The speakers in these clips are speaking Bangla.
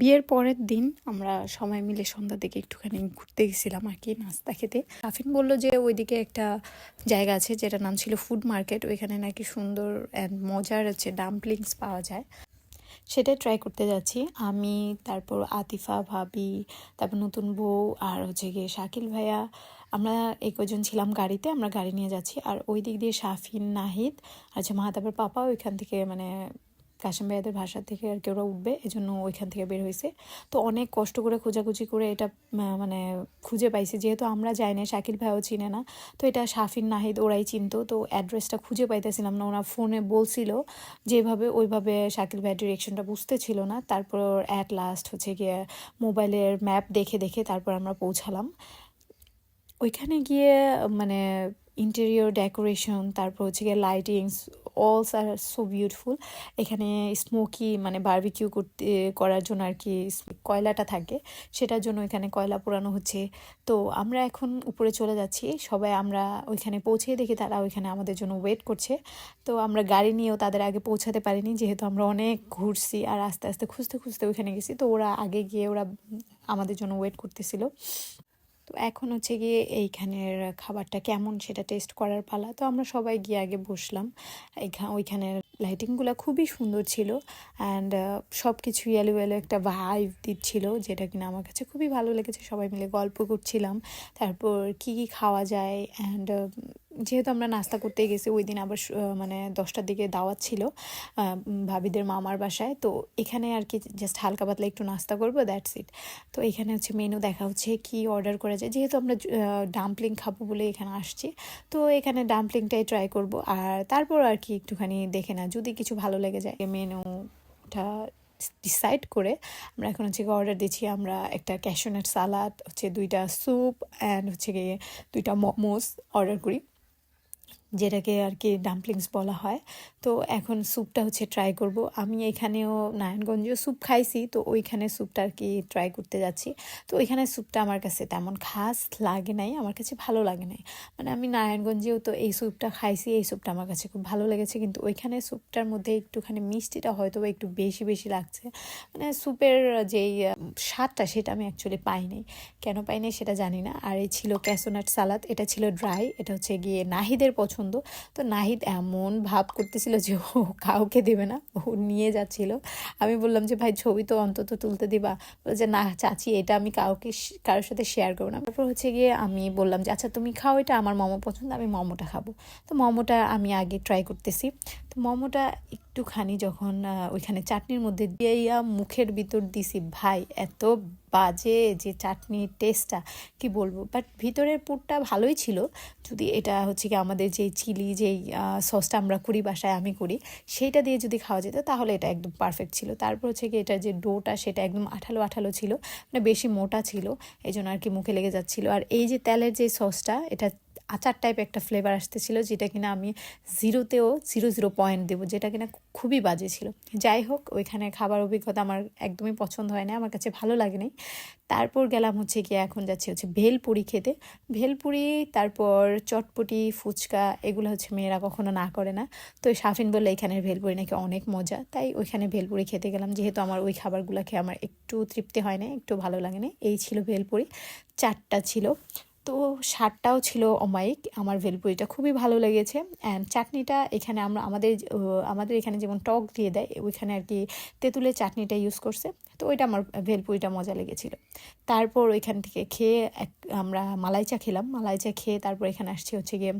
বিয়ের পরের দিন আমরা সবাই মিলে সন্ধ্যার দিকে একটুখানি ঘুরতে গেছিলাম আর কি, নাস্তা খেতে। আফিন বলল যে ওইদিকে একটা জায়গা আছে যেটার নাম ছিল ফুড মার্কেট ওইখানে নাকি সুন্দর অ্যান্ড মজার হচ্ছে ডাম্পলিংস পাওয়া যায়। সেটাই ট্রাই করতে যাচ্ছি। আমি, তারপর আতিফা, ভাবি, তারপর নতুন বউ আর হচ্ছে গিয়ে শাকিল ভাইয়া। আমরা এই কজন ছিলাম গাড়িতে, আমরা গাড়ি নিয়ে যাচ্ছি। আর ওই দিক দিয়ে শাফিন, নাহিদ আর হচ্ছে মাহাতাবের পাপা ওইখান থেকে মানে কাশিম ভাইয়াদের ভাষা থেকে আর কি ওরা উঠবে জন্য ওইখান থেকে বের হয়েছে। তো অনেক কষ্ট করে খোঁজাখুঁজি করে এটা মানে খুঁজে পাইছি। যেহেতু আমরা যাই না শাকিল ভাইও চিনে না, তো এটা শাফিন, নাহিদ ওরাই চিনতো। তো অ্যাড্রেসটা খুঁজে পাইতেছিলাম না, ওরা ফোনে বলছিল যেভাবে ওইভাবে শাকিল ভাইয়ের ডিরেকশনটা বুঝতে ছিল না। তারপর অ্যাট লাস্ট হচ্ছে গিয়ে মোবাইলের ম্যাপ দেখে দেখে তারপর আমরা পৌঁছালাম। ওইখানে গিয়ে মানে ইন্টেরিয়র ডেকোরেশন তারপর হচ্ছে গিয়ে লাইটিংস অলস আর সো বিউটিফুল এখানে স্মোকি মানে বার্বিকিউ করতে, করার জন্য আর কি কয়লাটা থাকে, সেটার জন্য এখানে কয়লা পোড়ানো হচ্ছে। তো আমরা এখন উপরে চলে যাচ্ছি। সবাই আমরা ওইখানে পৌঁছে দেখি তারা ওইখানে আমাদের জন্য ওয়েট করছে। তো আমরা গাড়ি নিয়েও তাদের আগে পৌঁছাতে পারিনি, যেহেতু আমরা অনেক ঘুরছি আর আস্তে আস্তে খুঁজতে খুঁজতে ওইখানে গেছি। তো ওরা আগে গিয়ে ওরা আমাদের জন্য ওয়েট করতেছিল। তো এখন হচ্ছে গিয়ে এইখানের খাবারটা কেমন সেটা টেস্ট করার পালা। তো আমরা সবাই গিয়ে আগে বসলাম। ওইখানের লাইটিংগুলো খুবই সুন্দর ছিল অ্যান্ড সব কিছু এলো এলো একটা ভাইভ দিচ্ছিল যেটা কিনা আমার কাছে খুবই ভালো লেগেছে। সবাই মিলে গল্প করছিলাম। তারপর কি কি খাওয়া যায় অ্যান্ড যেহেতু আমরা নাস্তা করতে গেছি, ওই দিন আবার মানে দশটার দিকে দাওয়াত ছিল ভাবিদের মামার বাসায়। তো এখানে আর কি জাস্ট হালকা পাতলা একটু নাস্তা করব দ্যাটস ইট তো এখানে হচ্ছে মেনু দেখা হচ্ছে কি অর্ডার করা যায়। যেহেতু আমরা ডাম্পলিং খাব বলে এখানে আসছি, তো এখানে ডাম্পলিংটাই ট্রাই করব। আর তারপর আর কি একটুখানি দেখে না যদি কিছু ভালো লেগে যায় মেনুটা ডিসাইড করে আমরা এখন হচ্ছে অর্ডার দিচ্ছি। আমরা একটা ক্যাশোনাট সালাদ হচ্ছে দুইটা স্যুপ অ্যান্ড হচ্ছে গিয়ে দুইটা মোমোস অর্ডার করি। যেটাকে আর কি ডাম্পলিংস বলা হয়। তো এখন স্যুপটা হচ্ছে ট্রাই করব। আমি এখানেও নারায়ণগঞ্জেও স্যুপ খাইছি, তো ওইখানে স্যুপটা আর কি ট্রাই করতে যাচ্ছি। তো ওইখানে স্যুপটা আমার কাছে তেমন খাস লাগে নাই, আমার কাছে ভালো লাগে নাই। মানে আমি নারায়ণগঞ্জেও তো এই স্যুপটা খাইছি, এই স্যুপটা আমার কাছে খুব ভালো লেগেছে, কিন্তু ওইখানে স্যুপটার মধ্যে একটুখানি মিষ্টিটা হয়তো একটু বেশি বেশি লাগছে। মানে স্যুপের যেই স্বাদটা সেটা আমি অ্যাকচুয়ালি পাইনি কেন পাইনি সেটা জানি না। আর এই ছিল ক্যাসোনাট সালাদ এটা ছিল ড্রাই এটা হচ্ছে গিয়ে নাহিদের পছন্দ তো নাহিদ এমন ভাব করতেছিল যে ও কাউকে দেবে না, ও নিয়ে যাচ্ছিল। আমি বললাম যে, ভাই, ছবি তো অন্তত তুলতে দিবা। যে, না চাচি, এটা আমি কাউকে কারোর সাথে শেয়ার করব না। তারপর হচ্ছে গিয়ে আমি বললাম যে আচ্ছা তুমি খাও, এটা আমার মোমো পছন্দ, আমি মোমোটা খাব। তো মোমোটা আমি আগে ট্রাই করতেছি। তো মোমোটা একটুখানি যখন ওইখানে চাটনির মধ্যে দিয়ে মুখের ভিতর দিছি, ভাই, এত বাজে যে চাটনির টেস্টটা কি বলব? বাট ভিতরের পুরটা ভালোই ছিল। যদি এটা হচ্ছে কি আমাদের যেই চিলি যেই সসটা আমরা করি বাসায়, আমি করি, সেইটা দিয়ে যদি খাওয়া যেত, তাহলে এটা একদম পারফেক্ট ছিল। তারপর হচ্ছে কি এটার যে ডোটা, সেটা একদম আঠালো আঠালো ছিল। মানে বেশি মোটা ছিল। এই জন্য আর কি মুখে লেগে যাচ্ছিল। আর এই যে তেলের যে সসটা এটা আচার টাইপ একটা ফ্লেভার আসতেছিল যেটা কিনা আমি জিরোতেও জিরো জিরো পয়েন্ট দেবো, যেটা কিনা খুবই বাজে ছিল। যাই হোক ওইখানে খাবার অভিজ্ঞতা আমার একদমই পছন্দ হয় না, আমার কাছে ভালো লাগেনি তারপর গেলাম হচ্ছে গিয়ে এখন যাচ্ছি হচ্ছে ভেলপুরি খেতে। ভেলপুরি, তারপর চটপটি, ফুচকা, এগুলো হচ্ছে মেয়েরা কখনো না করে না। তো শাফিন বললে, এখানের ভেলপুরি নাকি অনেক মজা। তাই ওইখানে ভেলপুরি খেতে গেলাম, যেহেতু আমার ওই খাবারগুলো খেয়ে আমার একটু তৃপ্তি হয় না একটু ভালো লাগে না এই ছিল ভেলপুরি। চারটা ছিল। তো স্বাদটাও ছিল অমায়িক। আমার ভেলপুরিটা খুবই ভালো লেগেছে। অ্যান্ড চাটনিটা এখানে আমরা, আমাদের আমাদের এখানে যেমন টক দিয়ে দেয়, ওইখানে আর কি তেঁতুলের চাটনিটা ইউজ করছে। তো ওইটা আমার ভেলপুরিটা মজা লেগেছিল। তারপর ওইখান থেকে খেয়ে এক, আমরা মালাইচা খেলাম। মালাইচা খেয়ে তারপর এখানে আসছি হচ্ছে গিয়ে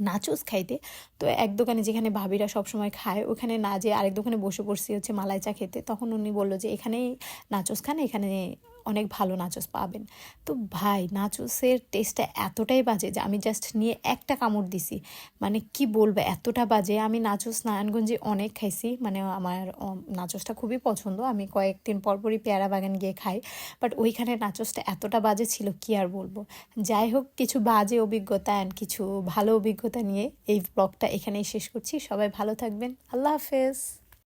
নাচোস খাইতে। তো এক দোকানে যেখানে ভাবিরা সবসময় খায়, ওখানে না যে আরেক দোকানে বসে পড়ছি হচ্ছে মালাই চা খেতে। তখন উনি বলল যে, এখানেই নাচোস খান, এখানে অনেক ভালো নাচোস পাবেন। তো ভাই নাচোসের টেস্টটা এতটাই বাজে যে, আমি জাস্ট নিয়ে একটা কামড় দিছি। মানে কি বলব, এতটা বাজে। আমি নাচোস নারায়ণগঞ্জে অনেক খাইছি। মানে আমার নাচোসটা খুবই পছন্দ। আমি কয়েকদিন পরপরই পেয়ারা বাগান গিয়ে খাই। বাট ওইখানে নাচোসটা এতটা বাজে ছিল, কি আর বলব? যাই হোক, কিছু বাজে অভিজ্ঞতা অ্যান্ড কিছু ভালো অভিজ্ঞতা নিয়ে এই ব্লগটা এখানেই শেষ করছি। সবাই ভালো থাকবেন। আল্লাহ হাফেজ।